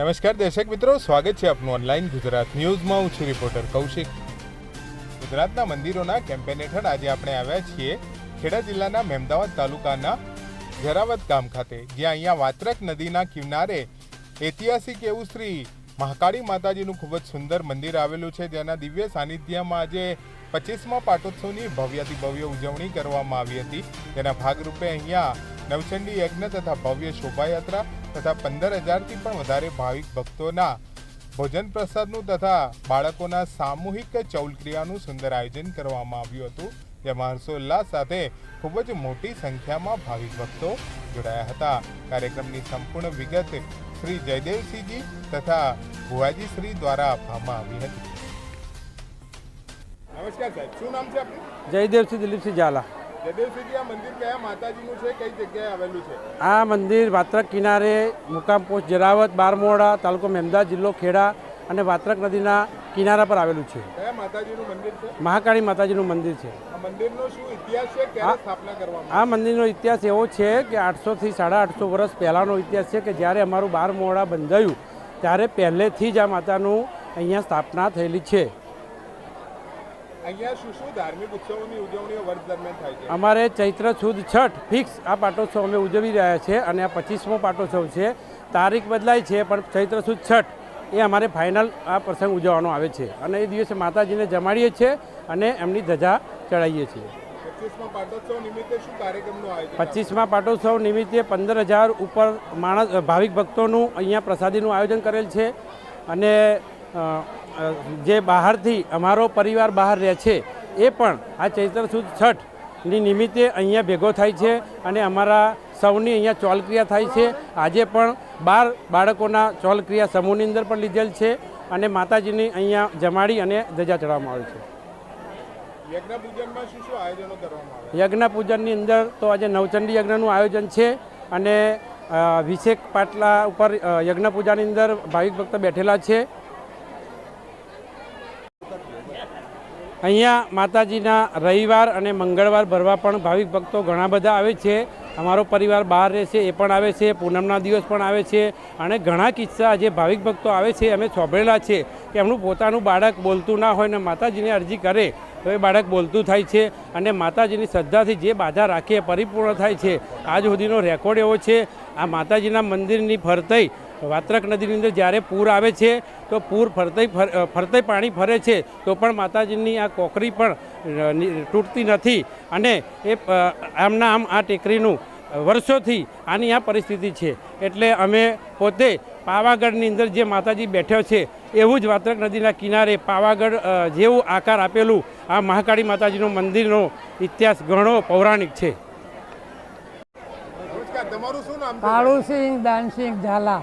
નમસ્કાર દર્શક મિત્રો, સ્વાગત છે આપનું ઓનલાઈન ગુજરાત ન્યૂઝમાં. હું છું રિપોર્ટર કૌશિક. ગુજરાતના મંદિરોના કેમ્પેન હેઠળ આજે આપણે આવ્યા છીએ ખેડા જિલ્લાના મહેમદાવાદ તાલુકાના જરાવત ગામ ખાતે, જ્યાં અહીંયા વાત્રક નદીના કિનારે ઐતિહાસિક એવું શ્રી મહાકાળી માતાજીનું ખૂબ જ સુંદર મંદિર આવેલું છે, જેના દિવ્ય સાનિધ્યમાં આજે પચીસમા પાટોત્સવની ભવ્યથી ભવ્ય ઉજવણી કરવામાં આવી હતી. તેના ભાગરૂપે અહીંયા નવચંડી યજ્ઞ તથા ભવ્ય શોભાયાત્રા તથા પંદર હજારથી પણ વધારે ભાવિક ભક્તોના ભોજન પ્રસાદનું તથા બાળકોના સામૂહિક ચૌલક્રિયાનું સુંદર આયોજન કરવામાં આવ્યું હતું. જેમાં હર્ષોલ્લાસ સાથે ખૂબ જ મોટી સંખ્યામાં ભાવિક ભક્તો જોડાયા હતા. કાર્યક્રમની સંપૂર્ણ વિગત શ્રી જયદેવસિંહજી તથા ભુવાજી શ્રી દ્વારા આપવામાં આવી હતી. નમસ્કાર સાહેબ, શું નામ છે આપનું? જયદેવસિંહ દિલીપસિંહ ઝાલા. આ મંદિર વાત્રક કિનારે મુકામ પોસ્ટ જરાવત બારમોડા તાલુકો મહેમદાદ જિલ્લો ખેડા અને વાત્રક નદીના કિનારા પર આવેલું છે. મહાકાળી માતાજીનું મંદિર છે. આ મંદિરનો ઇતિહાસ એવો છે કે આઠસોથી સાડા આઠસો વર્ષ પહેલાંનો ઇતિહાસ છે કે જ્યારે અમારું બારમોડા બંધાયું ત્યારે પહેલેથી જ આ માતાનું અહીંયા સ્થાપના થયેલી છે. અહીંયા શું શું ધાર્મિક ઉત્સવોની ઉજવણીઓ વર્ષ દરમિયાન થાય છે? અમારે ચૈત્ર સુદ છઠ ફિક્સ આ પાટોત્સવ અમે ઉજવી રહ્યા છે અને આ પચીસમો પાટોત્સવ છે. તારીખ બદલાય છે પણ ચૈત્ર સુદ છઠ એ અમારે ફાઇનલ આ પ્રસંગ ઉજવવાનો આવે છે અને એ દિવસે માતાજીને જમાડીએ છીએ અને એમની ધજા ચડાવીએ છીએ. પચીસમાં પાટોત્સવ નિમિત્તે પંદર હજાર ઉપર માણસ ભાવિક ભક્તોનું અહીંયા પ્રસાદીનું આયોજન કરેલ છે અને જે બહારથી અમારો પરિવાર બહાર રહે છે એ પણ આ ચૈત્ર સુદ છઠની નિમિત્તે અહીંયા ભેગો થાય છે અને અમારા સૌની અહીંયા ચોલક્રિયા થાય છે. આજે પણ બાર બાળકોના ચોલક્રિયા સમૂહની અંદર પણ લીધેલ છે અને માતાજીની અહીંયા જમાડી અને ધજા ચડાવવામાં આવે છે. યજ્ઞ પૂજનની અંદર તો આજે નવચંડી યજ્ઞનું આયોજન છે અને અભિષેક પાટલા ઉપર યજ્ઞ પૂજાની અંદર ભાવિક ભક્ત બેઠેલા છે. અહીંયા માતાજીના રવિવાર અને મંગળવાર ભરવા પણ ભાવિક ભક્તો ઘણા બધા આવે છે. અમારો પરિવાર બહાર રહે છે, એ પણ આવે છે, પૂનમના દિવસ પણ આવે છે અને ઘણા કિસ્સા જે ભાવિક ભક્તો આવે છે, અમે સોંભળેલા છે કે એમનું પોતાનું બાળક બોલતું ના હોય ને માતાજીને અરજી કરે તો એ બાળક બોલતું થાય છે અને માતાજીની શ્રદ્ધાથી જે બાધા રાખે પરિપૂર્ણ થાય છે. આજ સુધીનો રેકોર્ડ એવો છે, આ માતાજીના મંદિરની ફરતઈ વાત્રક નદીની અંદર જ્યારે પૂર આવે છે તો પૂર ફરતે ફર- અ, પાણી ફરે છે તો પણ માતાજીની આ કોકરી પણ તૂટતી નથી. અને એ આમના આમ આ ટેકરીનું વર્ષોથી આની આ પરિસ્થિતિ છે. એટલે અમે પોતે પાવાગઢની અંદર જે માતાજી બેઠ્યો છે એવું જ વાત્રક નદીના કિનારે પાવાગઢ જેવું આકાર આપેલું આ મહાકાળી માતાજીનું મંદિરનો ઇતિહાસ ઘણો પૌરાણિક છે. તમારું શું નામ છે? કાળુસિંહ દાનસિંહ ઝાલા.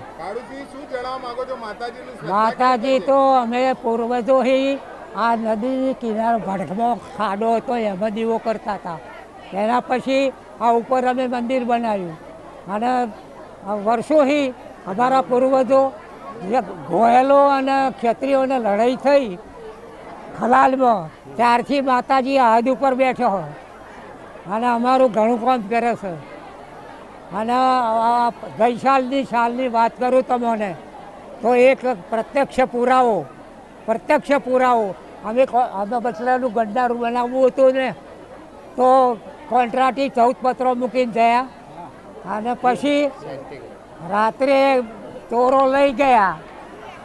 માતાજી તો અમે પૂર્વજોથી આ નદીની કિનારે ભડકમાં ખાડો હતો એમાં દીવો કરતા હતા. એના પછી આ ઉપર અમે મંદિર બનાવ્યું. અને વર્ષોથી અમારા પૂર્વજો જે ગોયલો અને ક્ષત્રિયોને લડાઈ થઈ ખલાલમાં ત્યારથી માતાજી હદ ઉપર બેઠો અને અમારું ઘણું કામ કરે છે. અને આ ગઈ સાલની સાલની વાત કરું તમને. તો એક પ્રત્યક્ષ પુરાવો પ્રત્યક્ષ પુરાવો. અમે અમે બચલાનું ગંડારું બનાવવું હતું ને, તો કોન્ટ્રાક્ટી ચૌદ પત્રો મૂકીને ગયા અને પછી રાત્રે ચોરો લઈ ગયા.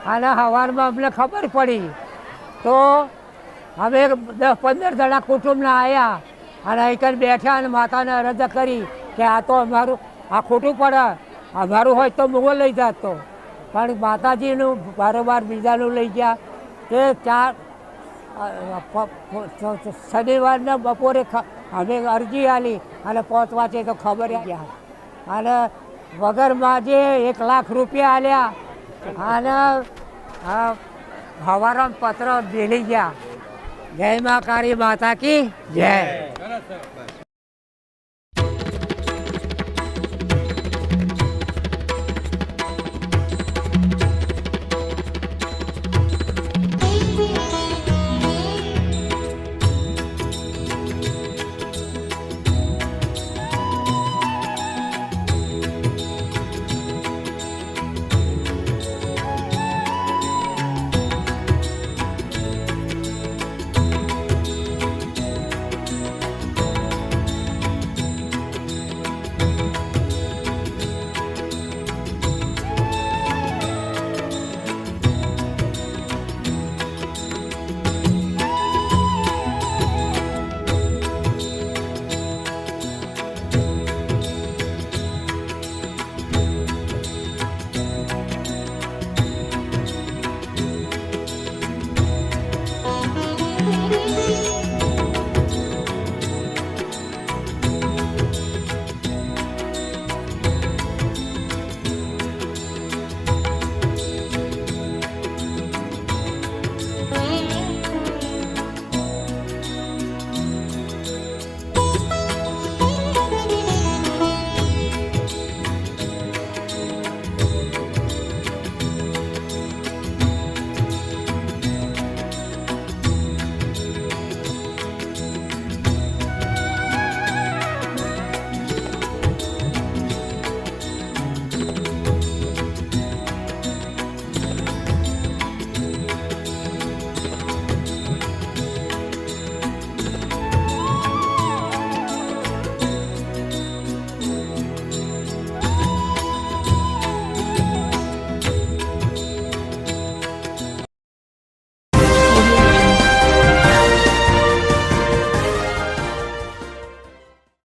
અને સવારમાં અમને ખબર પડી. તો અમે દસ પંદર જણા કુટુંબના આવ્યા અને અહીં બેઠા અને માતાને અરજ કરી કે આ તો અમારું આ ખોટું પડે. અમારું હોય તો મુગો લઈ જતો પણ માતાજીનું બારોબાર બીજાનું લઈ ગયા. તે ચાર શનિવારના બપોરે અમે અરજી આલી અને પહોંચવા છે તો ખબર ગયા. અને વગર માજે એક લાખ રૂપિયા આલ્યા અને હવારામ પત્ર ભેલી ગયા. જય મા કાળી માતા કી જય.